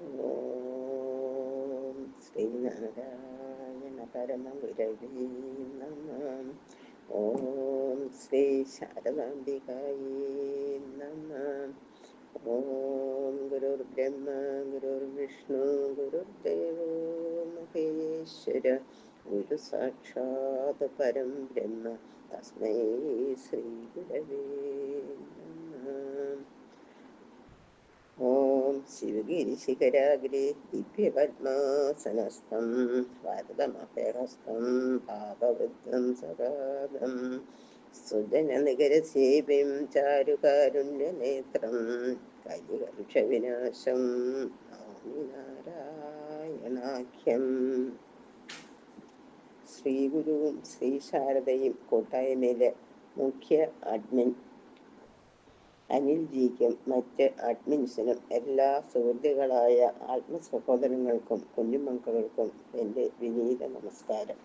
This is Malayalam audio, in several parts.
ഓം. ശ്രീനാരായണ പരമഗുരവേ നമ ഓം ശ്രീ ശാരദാംബികായേ നമ ഓം ഗുരുർബ്രഹ്മ ഗുരുർവിഷ്ണു ഗുരുർദേവോ മഹേശ്വര. ഗുരു സാക്ഷാത് പരം ബ്രഹ്മ തസ്മൈ ശ്രീ ഗുരവേ നമ ശിവഗിരിശിഖരാഗ്രെ ദിവ്യപത്മാസനസ്ഥം ഭാരതമഹരസ്ഥം പാപവൃദ്ധം സകാദം സുജനനികരസേവ്യം ചാരുകാരുണ്യനേത്രം കലികലുഷവിനാശം നമാമി നാരായണാഖ്യം ശ്രീഗുരുവും ശ്രീ ശാരദയും കൂട്ടായ്മയിലെ മുഖ്യ അഡ്മിൻ അനിൽ ജിക്കും മറ്റ് അഡ്മിൻസിനും എല്ലാ സുഹൃത്തുക്കളായ ആത്മസഹോദരങ്ങൾക്കും കുഞ്ഞുമക്കൾക്കും എന്റെ വിനീത നമസ്കാരം.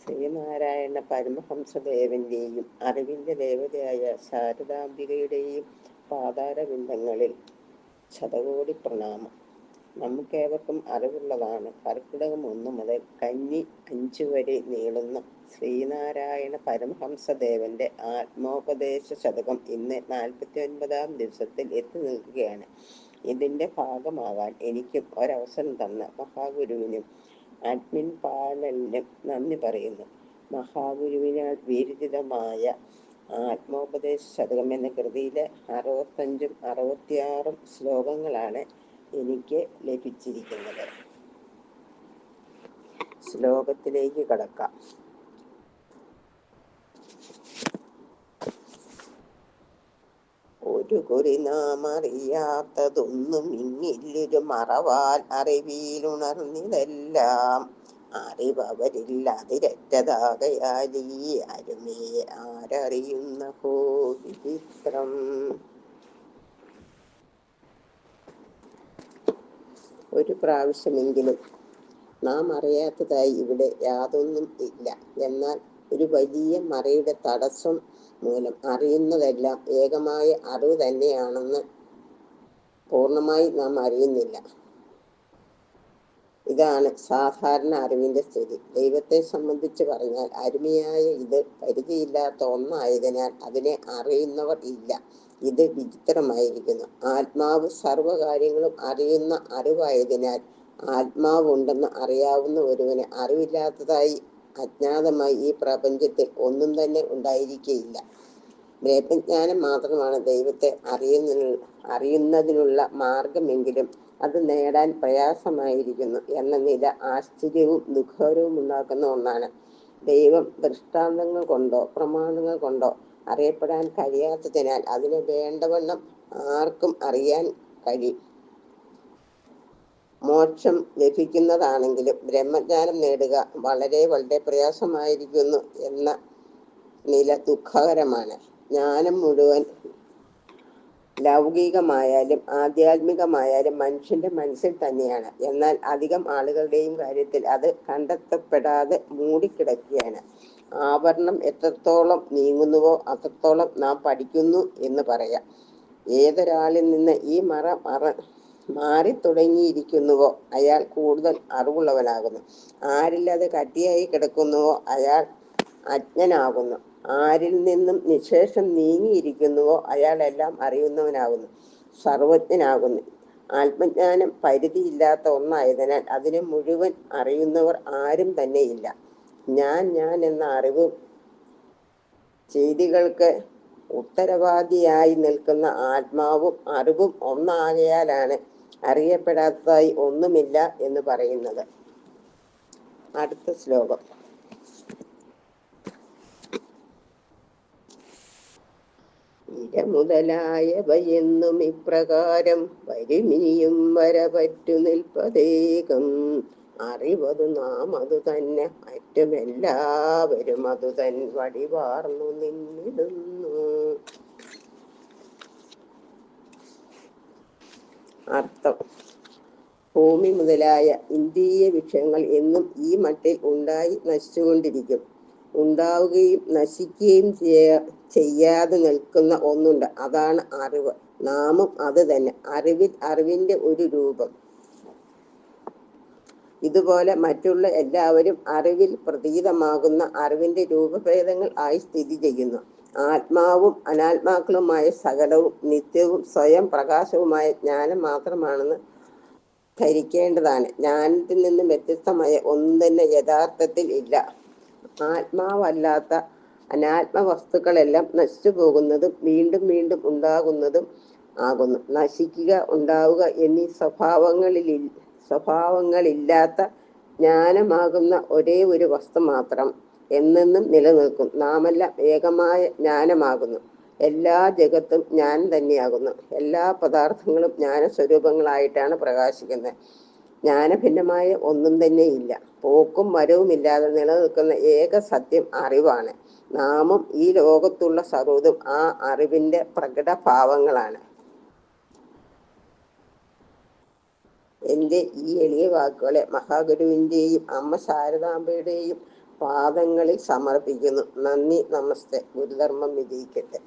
ശ്രീനാരായണ പരമഹംസദേവന്റെയും അറിവിന്റെ ദേവതയായ ശാരദാംബികയുടെയും പാതാരബിന്ദങ്ങളിൽ ശതകോടി പ്രണാമം. നമുക്കേവർക്കും അറിവുള്ളതാണ്. കർക്കിടകം ഒന്ന് മുതൽ കന്നി അഞ്ചു വരെ നീളുന്ന ശ്രീനാരായണ പരമഹംസദേവന്റെ ആത്മോപദേശ ശതകം ഇന്ന് നാൽപ്പത്തി ഒൻപതാം ദിവസത്തിൽ എത്തി നിൽക്കുകയാണ്. ഇതിന്റെ ഭാഗമാകാൻ എനിക്കും ഒരവസരം തന്ന മഹാഗുരുവിനും അഡ്മിൻ പാലലിനും നന്ദി പറയുന്നു. മഹാഗുരുവിനാൽ വിരചിതമായ ആത്മോപദേശ ശതകം എന്ന കൃതിയിലെ അറുപത്തഞ്ചും അറുപത്തിയാറും ശ്ലോകങ്ങളാണ് എനിക്ക് ലഭിച്ചിരിക്കുന്നത്. ശ്ലോകത്തിലേക്ക് കടക്കാം. ഒരു കുറി നാം അറിയാത്തതൊന്നും ഇന്നില്ലൊരു മറവാൽ അറിവിയിലുണർന്നിതെല്ലാം അറിവരിൽ അതിരറ്റതാകയാലീ അരുമേ ആരറിയുന്ന ഹോ വിചിത്രം. ഒരു പ്രാവശ്യമെങ്കിലും. നാം അറിയാത്തതായി ഇവിടെ യാതൊന്നും ഇല്ല. എന്നാൽ ഒരു വലിയ മറയുടെ തടസ്സം മൂലം അറിയുന്നതെല്ലാം ഏകമായ അറിവ് തന്നെയാണെന്ന് പൂർണമായി നാം അറിയുന്നില്ല. ഇതാണ് സാധാരണ അറിവിന്റെ സ്ഥിതി. ദൈവത്തെ സംബന്ധിച്ച് പറഞ്ഞാൽ അരുമയായ ഇത് പരിധിയില്ലാത്ത ഒന്നായതിനാൽ അതിനെ അറിയുന്നവർ ഇല്ല. ഇത് വിചിത്രമായിരിക്കുന്നു. ആത്മാവ് സർവകാര്യങ്ങളും അറിയുന്ന അറിവായതിനാൽ ആത്മാവുണ്ടെന്ന് അറിയാവുന്ന ഒരുവന് അറിവില്ലാത്തതായി അജ്ഞാതമായി ഈ പ്രപഞ്ചത്തിൽ ഒന്നും തന്നെ ഉണ്ടായിരിക്കുകയില്ല ബ്രഹ്മജ്ഞാനം മാത്രമാണ് ദൈവത്തെ അറിയുന്ന അറിയുന്നതിനുള്ള മാർഗമെങ്കിലും അത് നേടാൻ പ്രയാസമായിരിക്കുന്നു എന്ന നില ആശ്ചര്യവും ദുഃഖകരവും ഉണ്ടാക്കുന്ന ഒന്നാണ്. ദൈവം ദൃഷ്ടാന്തങ്ങൾ കൊണ്ടോ പ്രമാണങ്ങൾ കൊണ്ടോ അറിയപ്പെടാൻ കഴിയാത്തതിനാൽ അതിനെ വേണ്ടവണ്ണം ആർക്കും അറിയാൻ കഴി മോക്ഷം ലഭിക്കുന്നതാണെങ്കിലും ബ്രഹ്മജ്ഞാനം നേടുക വളരെ വളരെ പ്രയാസമായിരിക്കുന്നു എന്ന നില ദുഃഖകരമാണ്. ജ്ഞാനം മുഴുവൻ ലൗകികമായാലും ആധ്യാത്മികമായാലും മനുഷ്യന്റെ മനസ്സിൽ തന്നെയാണ്. എന്നാൽ അധികം ആളുകളുടെയും കാര്യത്തിൽ അത് കണ്ടെത്തപ്പെടാതെ മൂടിക്കിടക്കുകയാണ്. ആവരണം എത്രത്തോളം നീങ്ങുന്നുവോ അത്രത്തോളം നാം പഠിക്കുന്നു എന്ന് പറയാം. ഏതൊരാളിൽ നിന്ന് ഈ മറ മറ മാറി തുടങ്ങിയിരിക്കുന്നുവോ അയാൾ കൂടുതൽ അറിവുള്ളവനാകുന്നു. ആരില്ലാതെ കട്ടിയായി കിടക്കുന്നുവോ അയാൾ അജ്ഞനാകുന്നു. ആരിൽ നിന്നും നിശേഷം നീങ്ങിയിരിക്കുന്നുവോ അയാളെല്ലാം അറിയുന്നവനാകുന്നു. സർവജ്ഞനാകുന്നു. ആത്മജ്ഞാനം പരിധിയില്ലാത്ത ഒന്നായതിനാൽ അതിനെ മുഴുവൻ അറിയുന്നവർ ആരും തന്നെയില്ല. ഞാൻ ഞാൻ എന്ന അറിവും ചെയ്തികൾക്ക് ഉത്തരവാദിയായി നിൽക്കുന്ന ആത്മാവും അറിവും ഒന്നാകയാലാണ് അറിയപ്പെടാത്തതായി ഒന്നുമില്ല എന്ന് പറയുന്നത്. അടുത്ത ശ്ലോകം. ഇര മുതലായവയെന്നും ഇപ്രകാരം വരുമിനിയും വരപറ്റു നിൽപ്പതേകം. അറിവതു നാം അത് തന്നെ മറ്റുമെല്ലാവരും അത് തൻ വടിവാർന്നു നിന്നിടുന്നു. അർത്ഥം. ഭൂമി മുതലായ ഇന്ദ്രിയ വിഷയങ്ങൾ എന്നും ഈ മട്ടിൽ ഉണ്ടായി നശിച്ചുകൊണ്ടിരിക്കും. ഉണ്ടാവുകയും നശിക്കുകയും ചെയ്യ- ചെയ്യാതെ നിൽക്കുന്ന ഒന്നുണ്ട്. അതാണ് അറിവ്. നാമം അത് തന്നെ. അറിവിൽ അറിവിന്റെ ഒരു രൂപം. ഇതുപോലെ മറ്റുള്ള എല്ലാവരും അറിവിൽ പ്രതീതമാകുന്ന അറിവിന്റെ രൂപഭേദങ്ങൾ ആയി സ്ഥിതി ചെയ്യുന്നു. ആത്മാവും അനാത്മാക്കളുമായ സകലവും നിത്യവും സ്വയം പ്രകാശവുമായ ജ്ഞാനം മാത്രമാണെന്ന് ധരിക്കേണ്ടതാണ്. ജ്ഞാനത്തിൽ നിന്നും വ്യത്യസ്തമായ ഒന്നും തന്നെ യഥാർത്ഥത്തിൽ ഇല്ല. ആത്മാവല്ലാത്ത അനാത്മ വസ്തുക്കളെല്ലാം നശിച്ചു പോകുന്നതും വീണ്ടും വീണ്ടും ഉണ്ടാകുന്നതും ആകുന്നു. നശിക്കുക ഉണ്ടാവുക എന്നീ സ്വഭാവങ്ങളിൽ സ്വഭാവങ്ങളില്ലാത്ത ജ്ഞാനമാകുന്ന ഒരേ ഒരു വസ്തു മാത്രം എന്നെന്നും നിലനിൽക്കും. നാമെല്ലാം ഏകമായ ജ്ഞാനമാകുന്നു. എല്ലാ ജഗത്തും ഞാൻ തന്നെയാകുന്നു. എല്ലാ പദാർത്ഥങ്ങളും ജ്ഞാനസ്വരൂപങ്ങളായിട്ടാണ് പ്രകാശിക്കുന്നത്. ജ്ഞാനഭിന്നമായ ഒന്നും തന്നെ ഇല്ല പോക്കും വരവും ഇല്ലാതെ നിലനിൽക്കുന്ന ഏക സത്യം അറിവാണ്. നാമും ഈ ലോകത്തുള്ള സർവതും ആ അറിവിന്റെ പ്രകടഭാവങ്ങളാണ്. എന്റെ ഈ എളിയ വാക്കുകളെ മഹാഗുരുവിന്റെയും അമ്മ ശാരദാംബയുടെയും പാദങ്ങളിൽ സമർപ്പിക്കുന്നു. നന്ദി നമസ്തേ. ഗുരുധർമ്മം വിജയിക്കട്ടെ.